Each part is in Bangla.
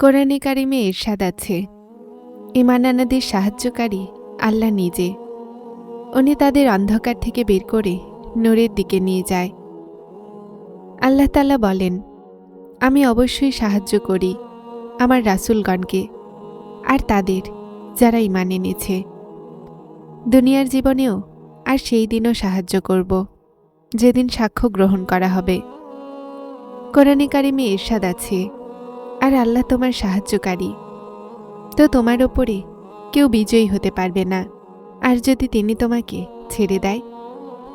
কোরআনে কারিমে এরশাদ আছে ইমানানাদের সাহায্যকারী আল্লাহ নিজে। উনি তাদের অন্ধকার থেকে বের করে নূরের দিকে নিয়ে যায়। আল্লাহ তালা বলেন, আমি অবশ্যই সাহায্য করি আমার রাসূলগণকে আর তাদের যারা ইমান এনেছে। দুনিয়ার জীবনেও আর সেই দিনও সাহায্য করব, যেদিন সাক্ষ্য গ্রহণ করা হবে। কোরআনে কারিমে এরশাদ আছে আর আল্লাহ তোমার সাহায্যকারী। তো তোমার ওপরে কেউ বিজয়ী হতে পারবে না। আর যদি তিনি তোমাকে ছেড়ে দেয়,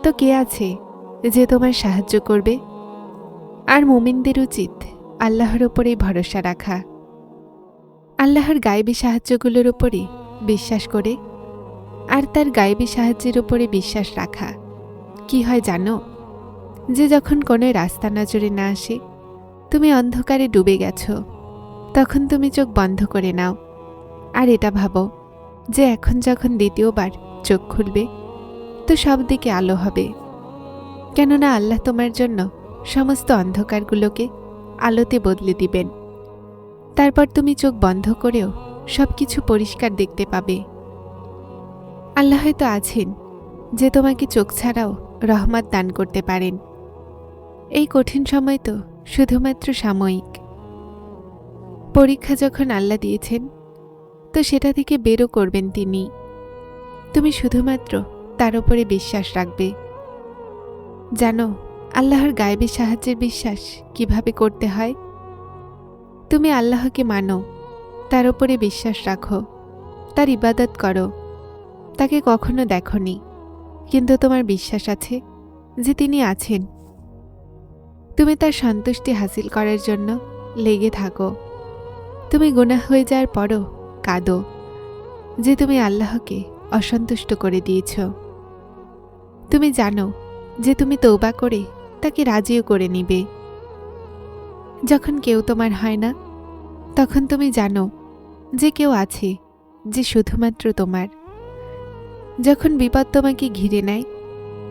তো কে আছে যে তোমার সাহায্য করবে? আর মুমিনদের উচিত আল্লাহর ওপরেই ভরসা রাখা। আল্লাহর গায়েবী সাহায্যগুলোর ওপরে বিশ্বাস করে, আর তার গায়েবী সাহায্যের ওপরে বিশ্বাস রাখা। কি হয় জানো? যে যখন কোনো রাস্তা নজরে না আসে, তুমি অন্ধকারে ডুবে গেছো। তখন তুমি চোখ বন্ধ করে নাও। আর এটা ভাবো যে এখন যখন দ্বিতীয়বার চোখ খুলবে, তো সব দিকে আলো হবে। কেননা আল্লাহ তোমার জন্য সমস্ত অন্ধকারগুলোকে আলোতে বদলে দিবেন। তারপর তুমি চোখ বন্ধ করেও সব কিছু পরিষ্কার দেখতে পাবে। আল্লাহ হয়তো আছেন যে তোমাকে চোখ ছাড়াও রহমত দান করতে পারেন। এই কঠিন সময় তো শুধুমাত্র সাময়িক। পরীক্ষা যখন আল্লাহ দিয়েছেন, তো সেটা থেকে বেরো করবেন তিনি। তুমি শুধুমাত্র তার উপরে বিশ্বাস রাখবে। জানো, আল্লাহর গায়েবী সাহায্যের বিশ্বাস কীভাবে করতে হয়? তুমি আল্লাহকে মানো, তার উপরে বিশ্বাস রাখো, তার ইবাদত করো, তাকে কখনো দেখনি। কিন্তু তোমার বিশ্বাস আছে যে তিনি আছেন। তুমি তার সন্তুষ্টি হাসিল করার জন্য লেগে থাকো। তুমি গুনাহ হয়ে যাওয়ার পরও কাঁদো, যে তুমি আল্লাহকে অসন্তুষ্ট করে দিয়েছ। তুমি জানো যে তুমি তৌবা করে তাকে রাজিও করে নিবে। যখন কেউ তোমার হয় না, তখন তুমি জানো যে কেউ আছে যে শুধুমাত্র তোমার। যখন বিপদ তোমাকে ঘিরে নেয়,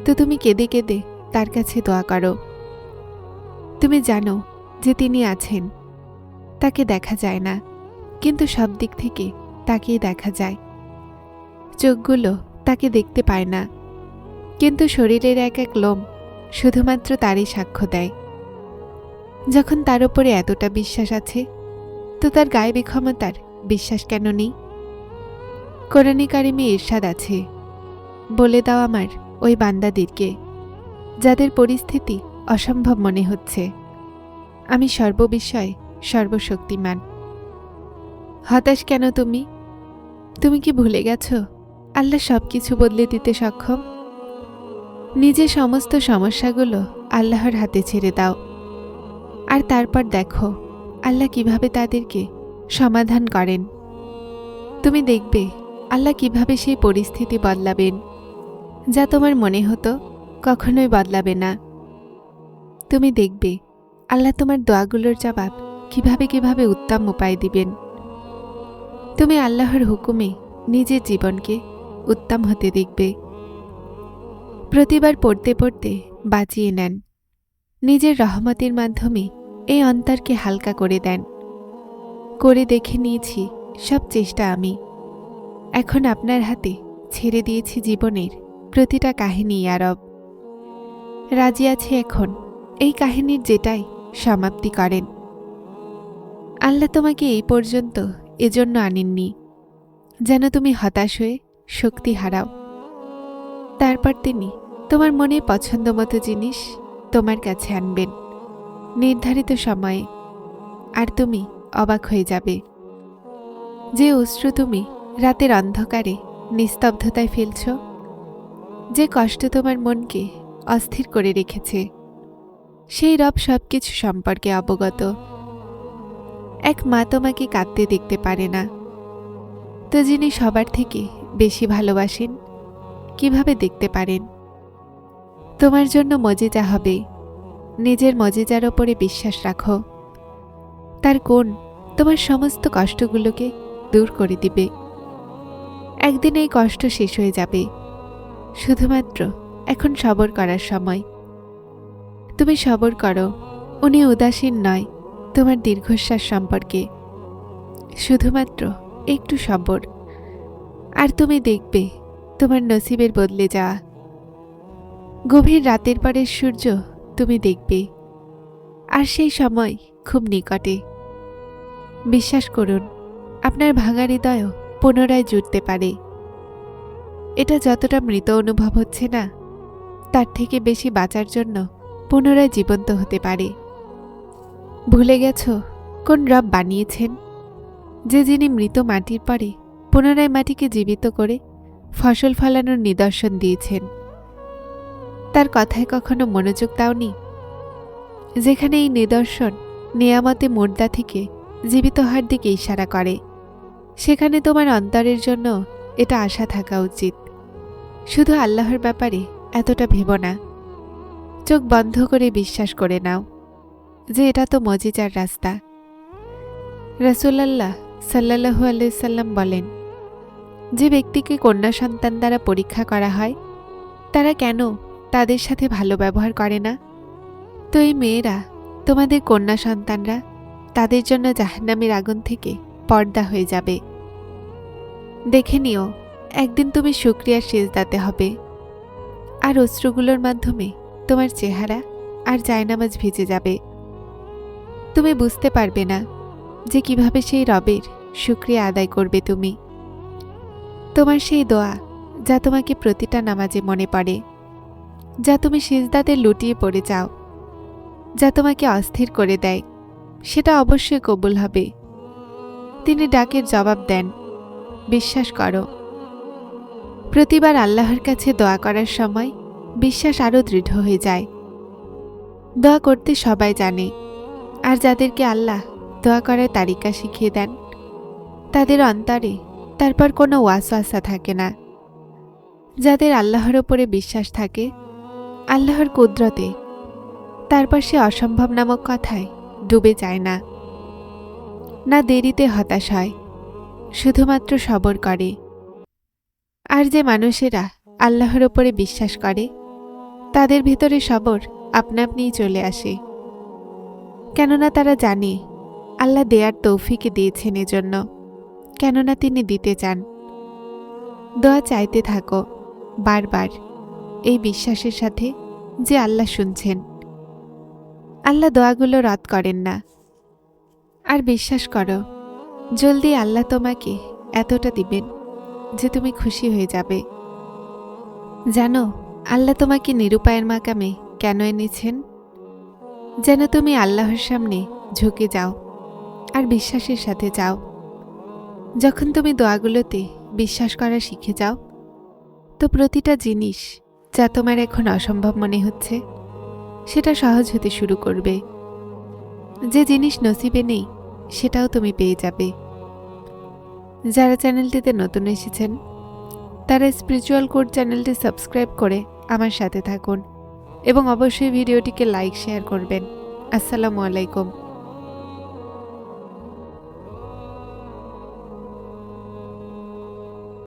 তো তুমি কেঁদে কেঁদে তার কাছে দোয়া করো। তুমি জানো যে তিনি আছেন তাকে দেখা যায় না, কিন্তু সব দিক থেকে তাকেই দেখা যায়। চোখগুলো তাকে দেখতে পায় না, কিন্তু শরীরের এক এক লোম শুধুমাত্র তারই সাক্ষ্য দেয়। যখন তার উপরে এতটা বিশ্বাস আছে, তো তার গায়ে ক্ষমতার বিশ্বাস কেন নেই? কোরআনী কারিমে ইরশাদ আছে, বলে দাও আমার ওই বান্দাদেরকে, যাদের পরিস্থিতি অসম্ভব মনে হচ্ছে। আমি সর্ববিষয়ে সর্বশক্তিমান। হতাশ কেন তুমি? তুমি কি ভুলে গেছ? আল্লাহ সব কিছু বদলে দিতে সক্ষম। নিজে সমস্ত সমস্যাগুলো আল্লাহর হাতে ছেড়ে দাও। আর তারপর দেখো, আল্লাহ কীভাবে তাদেরকে সমাধান করেন। তুমি দেখবে, আল্লাহ কীভাবে সেই পরিস্থিতি বদলাবেন। যা তোমার মনে হতো কখনোই বদলাবে না। তুমি দেখবে, আল্লাহ তোমার দোয়াগুলোর জবাব কীভাবে কীভাবে উত্তম উপায় দিবেন? তুমি আল্লাহর হুকুমে নিজের জীবনকে উত্তম হতে দেখবে। প্রতিবার পড়তে পড়তে বাঁচিয়ে নেন। নিজের রহমতের মাধ্যমে এই অন্তরকে হালকা করে দেন। করে দেখে নিয়েছি, সব চেষ্টা আমি। এখন আপনার হাতে ছেড়ে দিয়েছি জীবনের প্রতিটা কাহিনী আরব রাজি আছে এখন। এই কাহিনীর যেটাই সমাপ্তি করেন। আল্লাহ তোমাকে এই পর্যন্ত এজন্য আনেননি, যেন তুমি হতাশ হয়ে শক্তি হারাও। তারপর তিনি তোমার মনে পছন্দ মতো জিনিস তোমার কাছে আনবেন। নির্ধারিত সময়ে আর তুমি অবাক হয়ে যাবে। যে অশ্রু তুমি রাতের অন্ধকারে নিস্তব্ধতায় ফেলছ, যে কষ্ট তোমার মনকে অস্থির করে রেখেছে, সেই রব সব কিছু সম্পর্কে অবগত। এক মা তোমাকে কাঁদতে দেখতে পারে না। তো যিনি সবার থেকে বেশি ভালোবাসেন, কীভাবে দেখতে পারেন? তোমার জন্য মজেজা হবে। নিজের মজেজার ওপরে বিশ্বাস রাখো। তার কোন তোমার সমস্ত কষ্টগুলোকে দূর করে দিবে। একদিন এই কষ্ট শেষ হয়ে যাবে। শুধুমাত্র এখন সবর করার সময়। তুমি সবর করো, উনি উদাসীন নয়। তোমার দীর্ঘশ্বাস সম্পর্কে। শুধুমাত্র একটু সবর। আর তুমি দেখবে, তোমার নসিবের বদলে যাওয়া। গভীর রাতের পরের সূর্য তুমি দেখবে। আর সেই সময় খুব নিকটে। বিশ্বাস করুন, আপনার ভাঙা হৃদয়ও পুনরায় জুড়তে পারে। এটা যতটা মৃত অনুভব হচ্ছে না, তার থেকে বেশি বাঁচার জন্য পুনরায় জীবন্ত হতে পারে। ভুলে গেছো কোন রব বানিয়েছেন? যে যিনি মৃত মাটির পরে পুনরায় মাটিকে জীবিত করে ফসল ফলানোর নিদর্শন দিয়েছেন। তার কথায় কখনো মনোযোগ দাওনি? যেখানে এই নিদর্শন নেয়ামতে মুর্দা থেকে জীবিত হওয়ার দিকে ইশারা করে, সেখানে তোমার অন্তরের জন্য এটা আশা থাকা উচিত। শুধু আল্লাহর ব্যাপারে এতটা ভেব না। চোখ বন্ধ করে বিশ্বাস করে নাও। যে এটা তো মজিজার রাস্তা। রাসুলাল্লাহ সাল্লাহু আলাইসাল্লাম বলেন, যে ব্যক্তিকে কন্যা সন্তান দ্বারা পরীক্ষা করা হয়, তারা কেন তাদের সাথে ভালো ব্যবহার করে না? তো এই মেয়েরা, তোমাদের কন্যা সন্তানরা, তাদের জন্য জাহান্নামের আগুন থেকে পর্দা হয়ে যাবে। দেখে নিও, একদিন তুমি শুক্রিয়ার সেজদাতে হবে। আর অস্ত্রগুলোর মাধ্যমে তোমার চেহারা আর জায়নামাজ ভিজে যাবে। তুমি বুঝতে পারবে না যে কীভাবে সেই রবের শুক্রিয়া আদায় করবে তুমি। তোমার সেই দোয়া যা তোমাকে প্রতিটা নামাজে মনে পড়ে, যা তুমি সিজদাতে লুটিয়ে পড়ে যাও, যা তোমাকে অস্থির করে দেয়, সেটা অবশ্যই কবুল হবে। তিনি ডাকের জবাব দেন, বিশ্বাস করো। প্রতিবার আল্লাহর কাছে দোয়া করার সময় বিশ্বাস আরও দৃঢ় হয়ে যায়। দোয়া করতে সবাই জানে আর যাদেরকে আল্লাহ দোয়া করার তালিকা শিখিয়ে দেন, তাদের অন্তরে তারপর কোনো ওয়াসওয়াসা থাকে না। যাদের আল্লাহর ওপরে বিশ্বাস থাকে, আল্লাহর কুদরতে, তারপর সে অসম্ভব নামক কথায় ডুবে যায় না। না দেরিতে হতাশ হয়, শুধুমাত্র সবর করে। আর যে মানুষেরা আল্লাহর ওপরে বিশ্বাস করে, তাদের ভিতরে সবর আপনা আপনিই চলে আসে। কেননা তারা জানে, আল্লাহ দেয়ার তৌফিকে দিয়েছেন এজন্য। কেননা তিনি দিতে চান। দোয়া চাইতে থাকো, বারবার, এই বিশ্বাসের সাথে যে আল্লাহ শুনছেন। আল্লাহ দোয়াগুলো রদ করেন না। আর বিশ্বাস করো, জলদি আল্লাহ তোমাকে এতটা দিবেন যে তুমি খুশি হয়ে যাবে। জানো, আল্লাহ তোমাকে নিরুপায়ের মাকামে কেন এনেছেন? যেন তুমি আল্লাহর সামনে ঝুঁকে যাও আর বিশ্বাসের সাথে যাও। যখন তুমি দোয়াগুলোতে বিশ্বাস করা শিখে যাও, তো প্রতিটা জিনিস যা তোমার এখন অসম্ভব মনে হচ্ছে, সেটা সহজ হতে শুরু করবে। যে জিনিস নসিবে নেই, সেটাও তুমি পেয়ে যাবে। যারা চ্যানেলটিতে নতুন এসেছেন, তারা স্পিরিচুয়াল কোড চ্যানেলটি সাবস্ক্রাইব করে আমার সাথে থাকুন। এবং অবশ্যই ভিডিওটিকে লাইক শেয়ার করবেন। আসসালামু আলাইকুম।